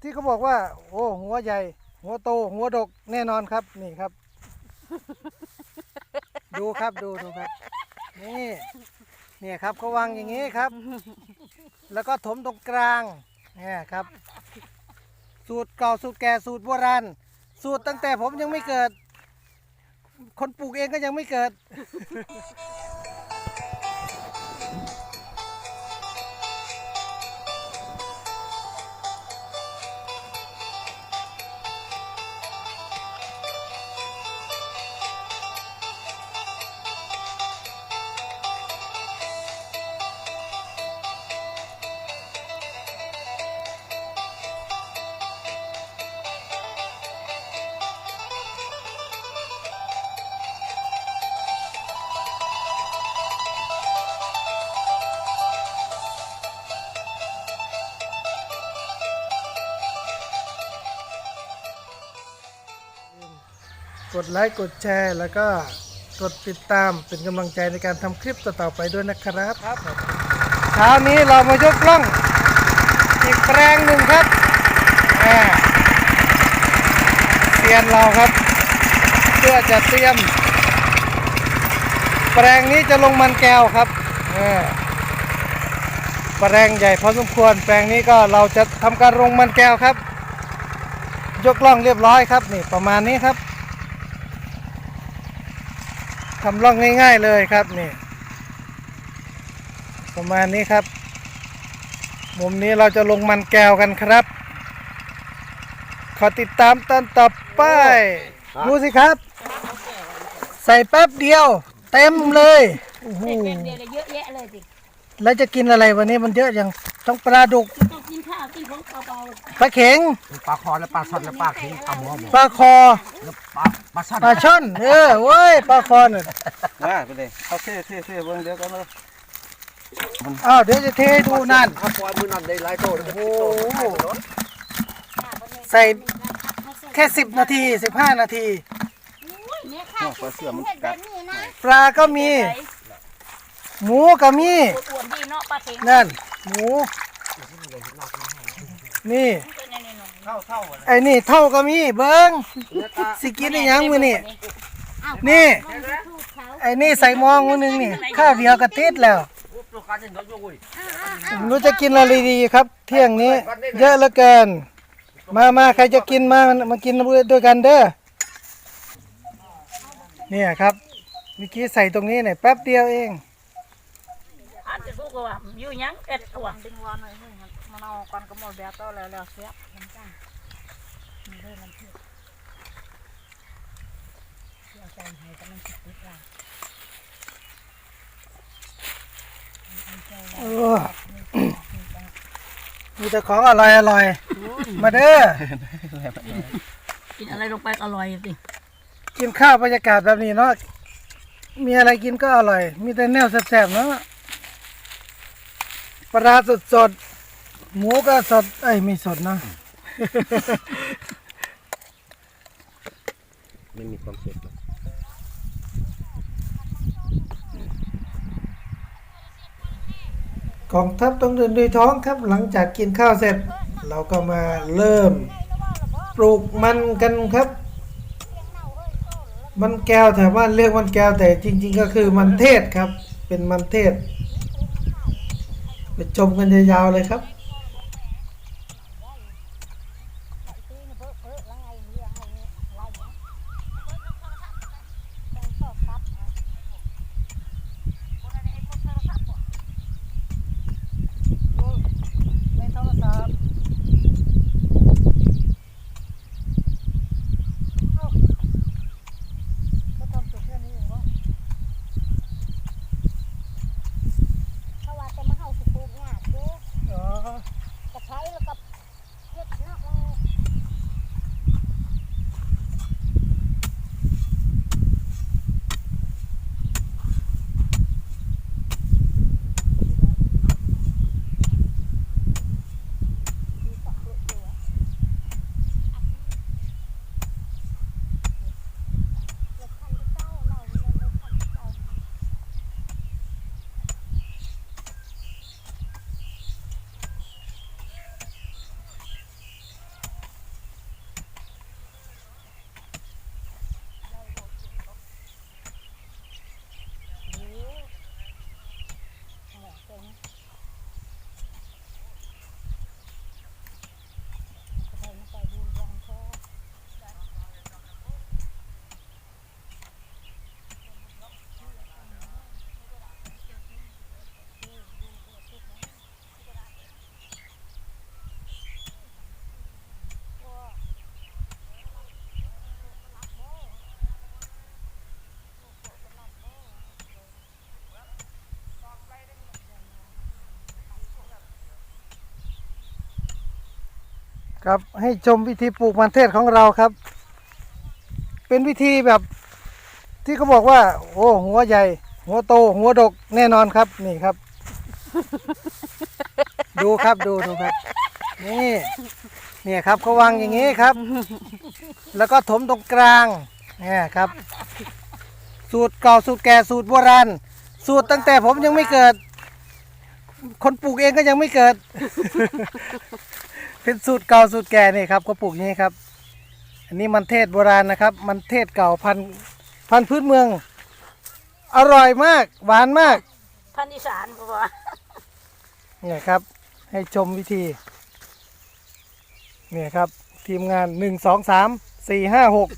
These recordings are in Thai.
ที่เขาบอกว่า โอ้หัวใหญ่ หัวโต หัวดกแน่นอนครับ นี่ครับ ดูครับดูดูครับ นี่เนี่ยครับเขาวางอย่างนี้ครับ แล้วก็ถมตรงกลางเนี่ยครับ สูตรเก่าสูตรแก่สูตรโบราณสูตรตั้งแต่ผมยังไม่เกิด คนปลูกเองก็ยังไม่เกิด กดไลค์กดแชร์ แล้วก็กดติดตามเป็นกำลังใจในการทำคลิปต่อๆไปด้วยนะครับครับเช้านี้เรามายกล่องอีกแปลงหนึ่งครับอ่าเซียนเราครับ เพื่อจะเตรียม แปลงนี้จะลงมันแก้วครับอ่าแปลงใหญ่พอสมควร แปลงนี้ก็เราจะทำการลงมันแก้วครับ ยกล่องเรียบร้อยครับนี่ประมาณนี้ครับ ทำร่องง่าย ๆเลยครับนี่ ประมาณนี้ครับ มุมนี้เราจะลงมันแก้วกันครับ ขอติดตามตอนต่อไป ดูสิครับ ใส่แป๊บเดียว เต็มเลยโอ้โหเด็กๆเดี๋ยวเยอะแยะเลยสิแล้วจะกินอะไรวันนี้มันเยอะอย่างต้องปลาดุก ต้องกินข้าวกินของเบาปลาเข็งปลาคอและปลาช่อนและปลาเค็งเอาหมอหมอปลาคอแล้วปลาปลาช่อนปลาช่อนเออเว้ยปลาคอน่ะมาไปเลยเอาเท่เท่เท่เบิ่งเดี๋ยวกันเนาะอ้าวเดี๋ยวจะเทให้ดูนั่นถ้าปล่อยมือนั่นได้หลายโตเลยโอ้โหใส่แค่สิบนาทีสิบห้านาทีๆเนี่ยข้าวกินเห็ดแบบนี้นะปลาก็มี หมูก็มีอ้วนๆดีเนาะปลาเค็งนั่น หมู นี่เท่าเท่ากันไอ้นี่เท่าก็มีเบิ้งสิกินได้ยังมือนี่นี่ไอ้นี่ใส่หมองมือหนึงนี่ข้าวเดียวก็ติดแล้วตัวการจะน้อยยุ่ยไม่รู้จะกินอะไรดีครับ เที่ยงนี้ เยอะเหลือเกิน มามาใครจะกินมามากินด้วยกันเด้อเนี่ยครับเมื่อกี้ใส่ตรงนี้เนี่ยแป๊บเดียวเอง อันจะสู้กับว่าอยู่ยังเอ็ดตัวดึงวั นหน่อยให้มันมันเอากันก็หมดแบบต่อแล้วแล้วเสียบมันจ้ามันได้มันเพื่อเสียใจให้กำลังติดติดละเออมีแต่ของอร่อยอร่อย มาเด้อ กินอะไรลงไปอร่อยสิกินข้าวบรรยากาศแบบนี้เนาะ มีอะไรกินก็อร่อย มีแต่แนวแซ่บๆเนาะปลาสดสดๆ หมูก็สดเอ้ยไม่สดเนาะไม่มีความสุขหรอกกองทัพต้องเดินด้วยท้องครับ หลังจากกินข้าวเสร็จ เราก็มาเริ่ม ปลูกมันกันครับ มันแก้วแถวบ้านเรียกมันแก้วแต่จริง ๆ ก็คือมันเทศครับ เป็นมันเทศ ไปชมกันยาวๆเลยครับ ตะไคร้แล้วก็ ครับให้ชมวิธีปลูกมันเทศของเราครับ เป็นวิธีแบบที่เขาบอกว่า โอ้หัวใหญ่ หัวโต หัวดกแน่นอนครับนี่ครับ ดูครับดูดูครับ นี่เนี่ยครับเขาวางอย่างนี้ครับ แล้วก็ถมตรงกลางเนี่ยครับ สูตรเก่าสูตรแก่สูตรโบราณสูตรตั้งแต่ผมยังไม่เกิด คนปลูกเองก็ยังไม่เกิด เป็นสูตรเก่าสูตรแก่นี่ครับเขาปลูกอย่างนี้ครับ อันนี้มันเทศโบราณนะครับ มันเทศเก่าพันธุ์พันธุ์พื้นเมือง อร่อยมาก หวานมากพันธุ์อีสานบ่ว่าเนี่ยครับ ให้ชมวิธี เนี่ยครับ ทีมงานหนึ่งสองสามสี่ห้าหก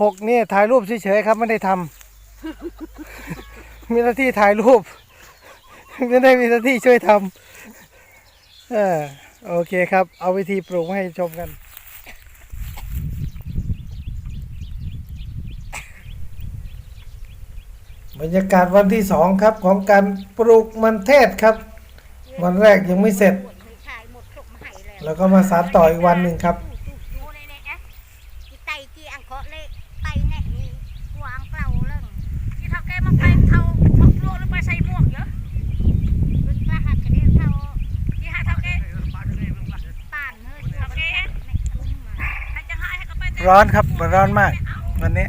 หกนี่ถ่ายรูปเฉยๆครับ ไม่ได้ทำ มีหน้าที่ถ่ายรูปไม่ได้มีหน้าที่ช่วยทำเออโอเคครับ เอาวิธีปลูกมาให้ชมกัน บรรยากาศวันที่สองครับของการปลูกมันเทศครับ วันแรกยังไม่เสร็จขายหมดทุกมาให้แล้วแล้วก็มาสานต่ออีกวันหนึ่งครับ ดูเลยเนี่ยเอ๊ะอีไตจีอังเคาะเลยไตแน่นี่กวางเปล่าเรื่องที่เท่าแกมาไปเท่าพกลูกแล้วไปใส่หมวกเยอะบึกละหักกระเด็นเท่าที่หาเท่าแกป่านเฮ้ยเท่าแกให้จะหายให้ก็ไป ร้อนครับร้อนมากวันนี้